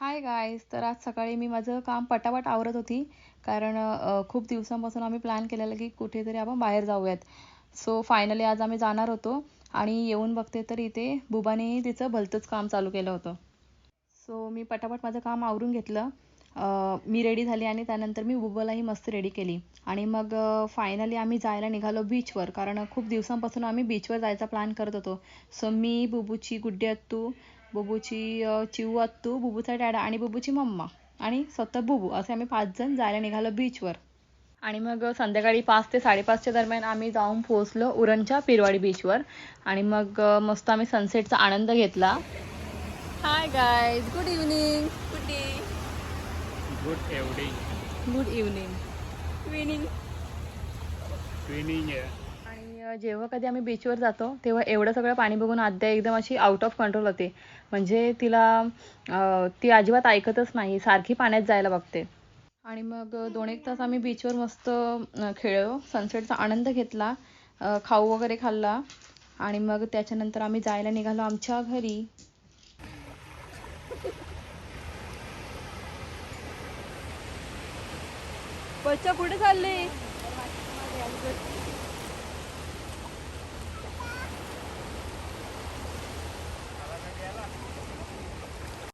Hi guys तर आज सकाळी मी माझं काम पटापट आवरत होती. कारण खूप दिवसांपासून आम्ही प्लॅन केलेला की कुठेतरी आपण बाहेर जाऊयात. सो फायनली आज आम्ही जाणार होतो आणि येऊन बघते तर इथे बुबाने तिचं भलतंच काम चालू केलं होतं. सो मी पटापट माझं काम आवरून घेतलं. मी रेडी झाली आणि त्यानंतर मी बुबलाही मस्त रेडी केली. आणि मग फायनली आम्ही जायला निघालो बीचवर कारण खूप दिवसांपासून आम्ही बीचवर जायचा प्लॅन करत होतो. सो मी बुबूची गुड्डी अत्तू बुबूची चिऊ अत्तू बुबूचा डॅडा आणि बुबूची मम्मा आणि स्वतः बुबू असे आम्ही पाच जण जायला निघालो बीचवर आणि मग संध्याकाळी पाच ते साडेपाचच्या दरम्यान आम्ही जाऊन पोहोचलो उरणच्या पिरवाडी बीचवर आणि मग मस्त आम्ही सनसेटचा आनंद घेतला. Hi guys good evening good day good evening evening twinning आहे आणि जेव्हा कधी आम्ही बीचवर जातो तेव्हा एवढं सगळं पाणी बघून आद्या एकदम अशी आउट ऑफ कंट्रोल होते. म्हणजे तिला ती अजिबात ऐकतच नाही सारखी पाण्यात जायला बघते. आणि मग दोन एक तास आम्ही बीचवर मस्त खेळलो सनसेटचा आनंद घेतला खाऊ वगैरे खाल्ला. आणि मग त्याच्यानंतर आम्ही जायला निघालो आमच्या घरी. వచ్చే గుడి తల్లి?